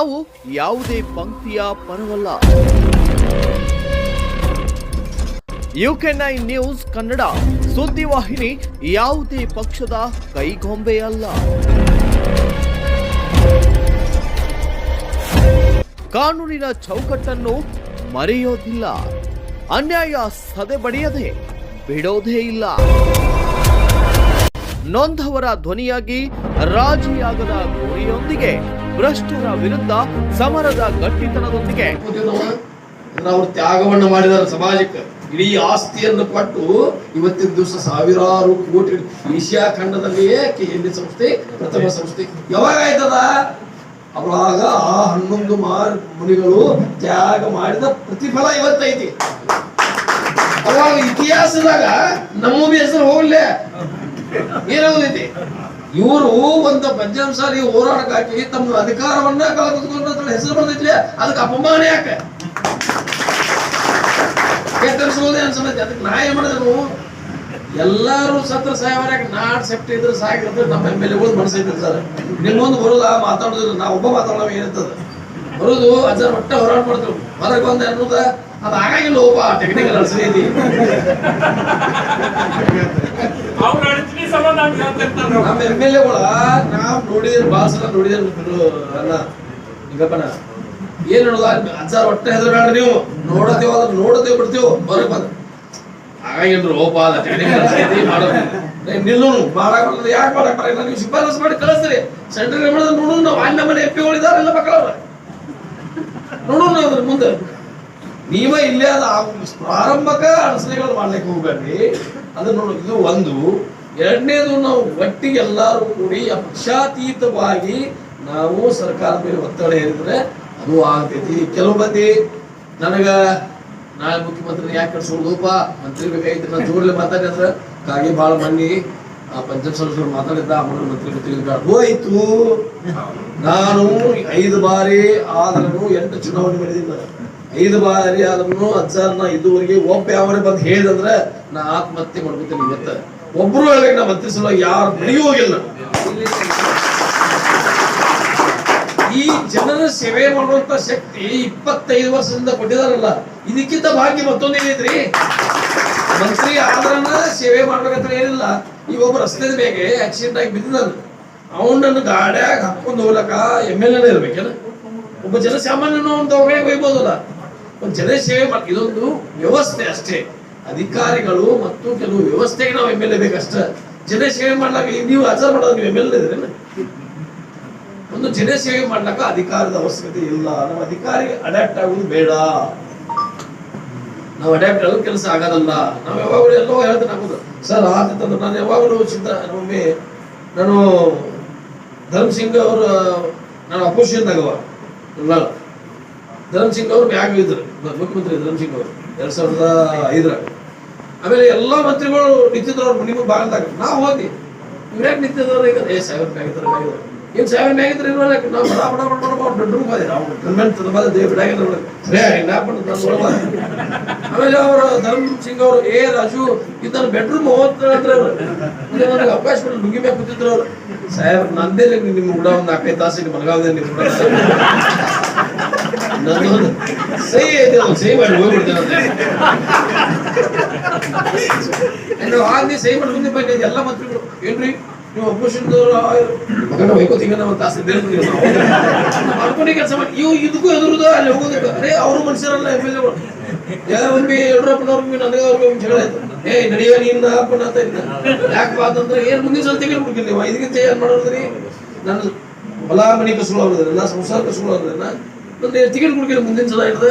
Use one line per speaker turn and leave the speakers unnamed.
ಅವು ಯಾವುದೇ ಪಂಕ್ತಿಯ ಪರವಲ್ಲ. You can I news Kannada ಸುದ್ದಿವಾಹಿನಿ ಯಾವುದೇ ಪಕ್ಷದ ಕೈಗೊಂಬೆಯಲ್ಲ. ಕಾನೂನಿನ ಚೌಕಟ್ಟನ್ನು ಮರೆಯೋದಿಲ್ಲ. ಅನ್ಯಾಯ ಸದೆಬಡಿಯದೆ ಬಿಡೋದೇ ಇಲ್ಲ. ನೊಂದವರ ಧ್ವನಿಯಾಗಿ ರಾಜಿಯಾಗದ ಗುರಿಯೊಂದಿಗೆ ಭ್ರಷ್ಟರ ವಿರುದ್ಧ ಸಮರದ ಗಟ್ಟಿತನದೊಂದಿಗೆ.
ಅವರು ತ್ಯಾಗವನ್ನು ಮಾಡಿದಾರೆ ಸಮಾಜಕ್ಕೆ. ಇಡೀ ಆಸ್ತಿಯನ್ನು ಪಟ್ಟು ಇವತ್ತಿನ ದಿವಸ ಸಾವಿರಾರು ಕೋಟಿ ಏಷ್ಯಾ ಖಂಡದಲ್ಲಿಯೇ ಕೆ ಸಂಸ್ಥೆ, ಪ್ರಥಮ ಸಂಸ್ಥೆ? ಯಾವಾಗ ಆಯ್ತದ? ಅವಾಗ ಆ ಹನ್ನೊಂದು ಮಾರ್ ಮುನಿಗಳು ತ್ಯಾಗ ಮಾಡಿದ ಪ್ರತಿಫಲ ಇವತ್ತೈತಿ. ಅವಾಗ ಇತಿಹಾಸದಾಗ ನಮ್ಮ ಹೆಸರು ಹೋಗ್ಲೇ. ಏನಾಗೋದೈತಿ ಇವರು ಒಂದು ಹೋರಾಟಕ್ಕೆ ಹಾಕಿ ತಮ್ಮ ಅಧಿಕಾರವನ್ನ ಕಳೆದುಕೊಂಡ ಹೆಸರು ಬಂದೈತಿ ಅದಕ್ಕೆ ಅಪಮಾನ ಯಾಕೆ? ಕೆತ್ತರಿಸೋದೇ ಅನ್ಸಮೈತಿ ಅದಕ್ಕೆ ನಾ ಏನ್ ಮಾಡಿದ್ರು? ಎಲ್ಲಾರು ಸತ್ರ ಸಾಯವಾರ ನಾಡ್ ಸೆಫ್ಟಿ ಇದ್ರೆ ಸಾಕಿರ್ತದೆ, ನಮ್ಮ ಎಂ ಎಲ್ ಎಗಳು ಮನಸ್ಸೈತಿ ಸರ್. ನಿಮ್ಮೊಂದು ಬರೋದ? ಮಾತಾಡೋದಿಲ್ಲ. ನಾ ಒಬ್ಬ ಮಾತಾಡೋ ಏನಿರ್ತದೆ? ಬರೋದು, ಅಜ್ಜಾರ್ ಒಟ್ಟ ಹೋರಾಟ ಮಾಡ್ತೀವಿ ಹೊರಗೆ ಬಂದ ಅನ್ನೋದ, ಅದು ಆಗಂಗಿಲ್ಲ ಒಬ್ಬ ಟೆಕ್ನಿಕಲ್ ಅನ್ಸೈತಿ
ಅವ್ರು ಅಡಚಣೆ ಸಂಬಂಧ ಹಂಗ್ ಹೇಳ್ತಿರ್ತಾರ್ ನಾವು.
ನಮ್ಮ ಎಂ ಎಲ್ ಎಗಳ ನಾವ್ ನೋಡಿದ್ರೆ ಭಾಳ ಸಲ ನೋಡಿದ್ರೆ ಅನ್ನ ನಿಂಗಪ್ಪನ ಏನ್ ಹೇಳೋದ ಅಜ್ಜಾರ ಒಟ್ಟ ಹೆದರ್ಬೇಡ್ರಿ ನೀವು. ನೋಡತೇವ ಅದ್ರ ನೋಡತೇವ್ ಬಿಡ್ತೇವ್. ಹೊರಗೆ ಬಂದ. ಐತಿ ಮಾಡೋದು ನಿಲ್ಲೋನು ಮಾಡಕ್ ಯಾಕೆ ಮಾಡಕ್ ಬರ ನೀವು ಶಿಫಾರಸ್ ಮಾಡಿ ಕಳಿಸ್ರಿ. ಸೆಂಟ್ರಲ್ ಗವರ್ಮೆಂಟ್ ನೋಡೋಣ ನಾವು. ಅಣ್ಣ ಮನೆ ಎಪ್ಪಿ ಎಂ ಎಲ್ಲ ಮಕ್ಕಳವ್ರ. ನೋಡೋಣ ಅದ್ರ ಮುಂದೆ. ನೀವ ಇಲ್ಲೇ ಅದ ಆ ಪ್ರಾರಂಭಕ ಅಡಚಣೆಗಳು ಮಾಡ್ಲಿಕ್ಕೆ ಹೋಗ್ಬೇಡ್ರಿ. ಅದನ್ನ ನೋಡು ಇದು ಒಂದು. ಎರಡನೇದು ನಾವು ಒಟ್ಟಿಗೆ ಎಲ್ಲರೂ ಕೂಡಿ ಪಕ್ಷಾತೀತವಾಗಿ ನಾವು ಸರ್ಕಾರದ ಮೇಲೆ ಒತ್ತಡ ಹೇರಿದ್ರೆ ಅದು ಆಗ್ತೈತಿ. ಕೆಲವು ಮಂದಿ ನನಗ ನಾಳೆ ಮುಖ್ಯಮಂತ್ರಿ ಯಾಕೆ ಕಳ್ಸೋದಪ್ಪ ಮಂತ್ರಿ ಬೇಕಾಗಿತ್ತು ನಾನು ದೂರಲ್ಲಿ ಮಾತಾಡಿದ್ರೆ ಕಾಗೆ ಭಾಳ ಮಂದಿ ಆ ಪಂಚಾಯತ್ ಸದಸ್ಯರು ಮಾತಾಡಿದ್ದ ಅವರು ಮಂತ್ರಿ ಹೋಯ್ತು. ನಾನು ಐದು ಬಾರಿ ಆದ್ರೂ ಎಂಟು ಚುನಾವಣೆ ನಾನು. ಐದು ಬಾರಿ ಆದ್ರೂ ಅಜ್ಜಾರ್ನ ಇದುವರೆಗೆ ಒಬ್ಬ ಯಾವನೇ ಬಂದು ಹೇಳಿದಂದ್ರೆ ನಾ ಆತ್ಮಹತ್ಯೆ ಮಾಡ್ಕೊತೀನಿ ಇವತ್ತ. ಒಬ್ರು ಹೇಳ್ಬೇಕು ನಾವು ಹತ್ತಿಸಲು ಯಾರು ಬೆಳೆಯೂ ಹೋಗಿಲ್ಲ ಈ ಜನರ ಸೇವೆ ಮಾಡುವಂತ ಶಕ್ತಿ ಇಪ್ಪತ್ತೈದು ವರ್ಷದಿಂದ ಕೊಟ್ಟಿದಾರಲ್ಲ, ಇದಕ್ಕಿಂತ ಭಾಗ್ಯ ಮತ್ತೊಂದು ಮಂತ್ರಿ ಆದ್ರನ ಸೇವೆ ಮಾಡ್ಬೇಕಂತ ಏನಿಲ್ಲ, ಈ ಒಬ್ಬ ರಸ್ತೆ ಮೇಲೆ ಆಕ್ಸಿಡೆಂಟ್ ಆಗಿ ಬಿದ್ದಿದ್ದಾನೆ ಅವನನ್ನು ಗಾಡ್ಯಾಗ ಹಾಕೊಂಡು ಹೋಗ್ಲಕ್ಕ ಎಂ ಎಲ್ ಎನ ಇರ್ಬೇಕೇನ? ಒಬ್ಬ ಜನಸಾಮಾನ್ಯನ ಒಂದು ಒಯ್ಬೋದಲ್ಲ. ಒಂದು ಜನ ಸೇವೆ ಮಾಡಿ ಇದೊಂದು ವ್ಯವಸ್ಥೆ ಅಷ್ಟೇ. ಅಧಿಕಾರಿಗಳು ಮತ್ತು ಕೆಲವು ವ್ಯವಸ್ಥೆಗೆ ನಾವು ಎಂ ಎಲ್ ಎ ಜನ ಸೇವೆ ಮಾಡ್ಲಾಕ ನೀವು ಆಚಾರ ಮಾಡೋದು ನೀವು ಎಂ ಎಲ್ ಎ ಒಂದು ಜನ ಸೇವೆ ಮಾಡ್ಲಾಕ ಅಧಿಕಾರದ ಅವಶ್ಯಕತೆ ಇಲ್ಲ. ನಮ್ಮ ಅಧಿಕಾರಿಗೆ ಅಡ್ಯಾಪ್ಟ್ ಆಗೋದು ಬೇಡ. ನಾವು ಅಡ್ಯಾಪ್ಟ್ ಆಗೋದು ಕೆಲಸ ಆಗೋದಲ್ಲ. ನಾವು ಯಾವಾಗಲೂ ಎಲ್ಲೋ ಹೇಳ್ತೇನೆ ಆಗುದು ಸರ್ ಆತಂದ್ರೆ ನಾನು ಯಾವಾಗಲೂ ಚಿಂತ ಒಮ್ಮೆ ನಾನು ಧರ್ಮ್ ಸಿಂಗ್ ಅವರ, ನಾನು ಅಪೋಸಿಷನ್ ಆಗವ ಧರ್ಮ್ ಸಿಂಗ್ ಅವರು ಮ್ಯಾಗ ಇದ್ರು. ಮುಖ್ಯಮಂತ್ರಿ ಧರ್ಮ್ ಸಿಂಗ್ ಅವರು. ಎರಡ್ ಸಾವಿರದ ಐದರಾಗ. ಆಮೇಲೆ ಎಲ್ಲಾ ಮಂತ್ರಿಗಳು ನಿಂತಿದ್ರು ಅವ್ರ ಬಾಗಿಲ್ ಭಾಗದಾಗ. ನಾವು ಹೋಗಿ ಇವ್ರ್ಯಾಕೆ ನಿಂತಿದ್ದವ್ರು ಈಗ? ಏ ಸಾವಿರ ಇದ್ದಾರೆ. ಏನ್ ಸಾವಿರ ಆಗಿದ್ರೆ ಇರೋ ನಾವು ಬಡ ಬಡ ಬಡ ಬಡ ರೂಮ್ ಹೋದೆ ನಾವು ಗರ್ಮೆಂಟ್ ಬಂದ ದೇವ್ ಆಮೇಲೆ ಅವರು ಧರ್ಮ್ ಸಿಂಗ್ ಅವರು, ಏ, ರಾಜು ಇದನ್ನ ಬೆಡ್ರೂಮ್ ಹೋಗ್ತಾರೆ ಅವ್ರು. ಅವಕಾಶ ಕೊಟ್ಟು ಮ್ಯಾಗ ಕೂತಿದ್ರು ಅವ್ರು. ಸಾಹೇಬ್ ನಂದೇ ನಿಮ್ಮ ಕೂಡ ಒಂದು ನಾಲ್ಕೈದು ತಾಸಿಗೆ ಮಲಗಾವದೆ ನಿಮ್ಮ ಕೂಡ. ನನ್ನದು. ಸಹಿ ಅವ್ನು ಸಹಿ ಮಾಡಿ ಹೋಗ್ಬಿಡ್ತೇನೆ. ಅಂದ್ರೆ ಆದ್ನಿ ಸಹಿ ಮಾಡಿ ಮುಂದೆ ಬಂದ ಎಲ್ಲ ಮಂತ್ರಿಗಳು. ಏನ್ರಿ? ನೀವು ಅಪೋಷನ್ ಮಾಡ್ಕೊಂಡಿ ಕೆಲಸ ಮಾಡಿ. ಇವು ಇದಕ್ಕೂ ಎದುರುದ, ಅಲ್ಲಿ ಹೋಗೋದಕ್ಕೆ. ಅರೇ, ಅವರು ಮನುಷ್ಯರಲ್ಲ, ಎಂ ಎಲ್ ಆಯ್ತು. ಯಾಕಪ್ಪ ಏನ್ ಮುಂದಿನ ಸಲ ತೆಗೆದು ಬಿಡ್ತೀನಿ ನೀವು. ಇದಕ್ಕಿಂತ ಏನ್ ಮಾಡೋದ್ರಿ? ನನ್ನ ಹೊಲ, ಮನೆ ಕಸುಳು ಅವ್ರದ್ರಿ ಎಲ್ಲ ಸಂಸಾರ ಕಸುಳು ಅವ್ರದ್ರಿ ನಾನು ಕೊಡ್ತೀನಿ ಮುಂದಿನ ಸಲ ಹಿಡ್ದು